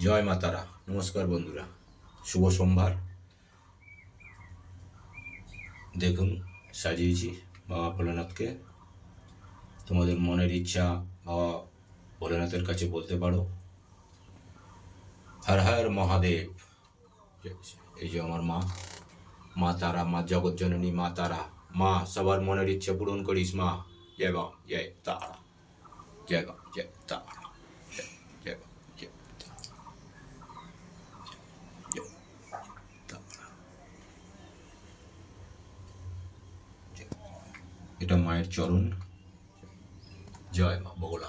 জয় মা তারা নমস্কার বন্ধুরা। শুভ সোমবার। দেখুন, সাজিয়েছি বাবা ভোলেনাথকে। তোমাদের মনের ইচ্ছা বাবা ভোলেনাথের কাছে বলতে পারো। হর হর মহাদেব। এই যে আমার মা। মা তারা, মা জগৎ জননী মা তারা। মা, সবার মনের ইচ্ছা পূরণ করিস মা। জয় বা জয় তারা। জয় বাম জয় তারা জয় জয় বাম জয় তারা জয় তারা জয়। এটা মায়ের চরণ। জয় মা বগলা।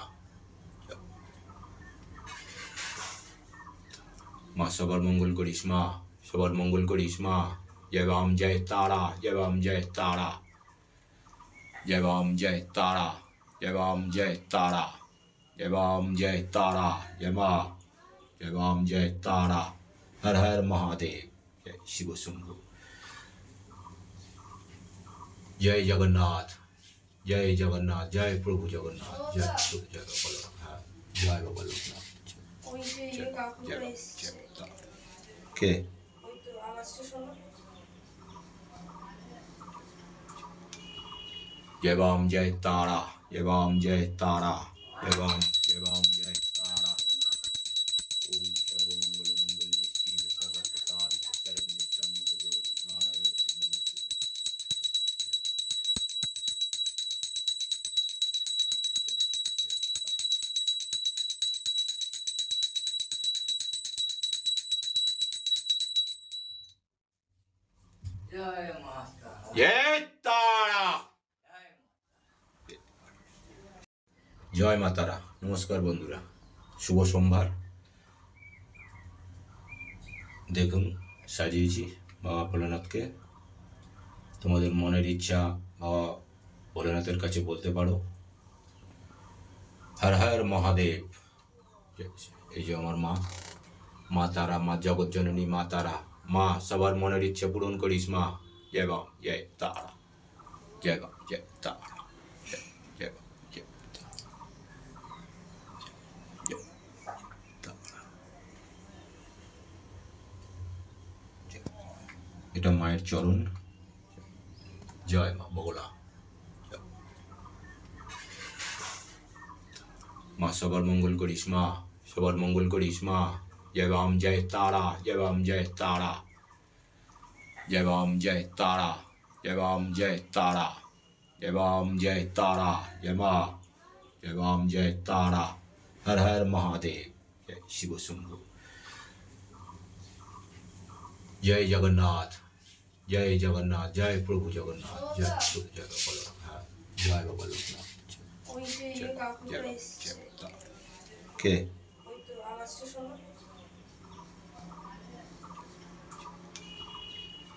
মা, সবার মঙ্গল করিস মা, সবার মঙ্গল করিস মা। জয় বাম, জয় তারা, জয় বাম, জয় তারা। জয় বাম, জয় তারা, জয় বাম, জয় তারা। জয় বাম, জয় তারা, জয় মা। জয় বাম, জয় তারা। হর হর মহাদেব। জয় শিব শম্ভু। জয় জগন্নাথ। জয় জগন্নাথ জয় প্রভু জগন্নাথ জয় প্রভু জগন্নাথ হ্যাঁ জয় বাবা লোকনাথ কে? জয় বাম জয় তারা জয় বাম জয় তারা। জয় মাতারা নমস্কার বন্ধুরা। শুভ সোমবার দেখুন সাজিয়েছি বাবা ভোলানাথকে। তোমাদের মনের ইচ্ছা বাবা ভোলানাথের কাছে বলতে পারো। হর হর মহাদেব। এই যে আমার মা। মা তারা মা জগৎজননী মা তারা। মা, সবার মনের ইচ্ছা পূরণ করিস, মা। জয় বাম জয় তারা। জয় বাম জয় তারা। এটা মায়ের চরণ। জয় মা, বগলা। মা, সবার মঙ্গল করিস, মা। সবার মঙ্গল করিস, মা। জয় বাম জয় তারা জয় বাম জয় তারা জয় বাম জয় তারা জয় বাম জয় তারা জয় বাম জয় তারা জয় মা জয় বাম জয় তারা হর হর মহাদেব জয় শিব শম্ভু জয় জগন্নাথ জয় জগন্নাথ জয় প্রভু জগন্নাথ জয় প্রভু জয় বলরাম হ্যাঁ জয় বাবা লোকনাথ ওই